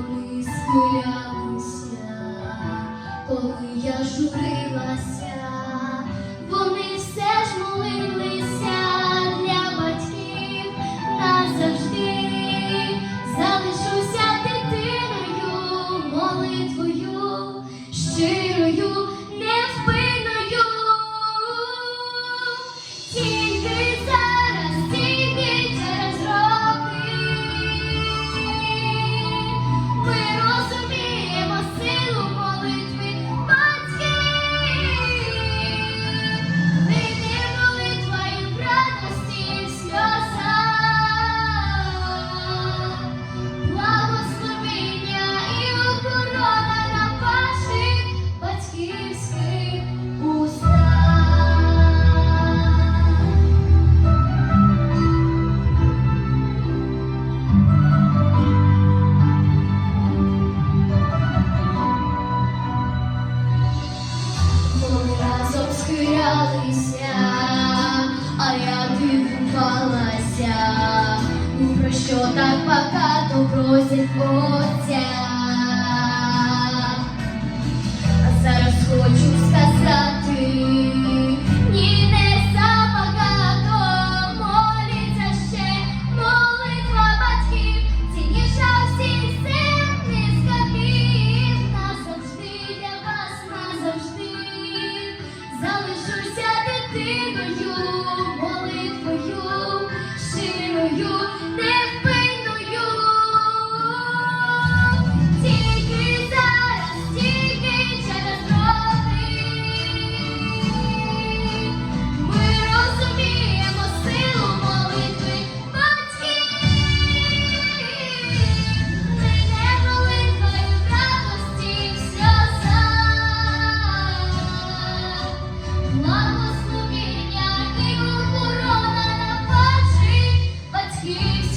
вони схиляли. розкрилися, а я дивувалася, про що так багато просять отця. Ламу Благословення і охорона на перший батьківський.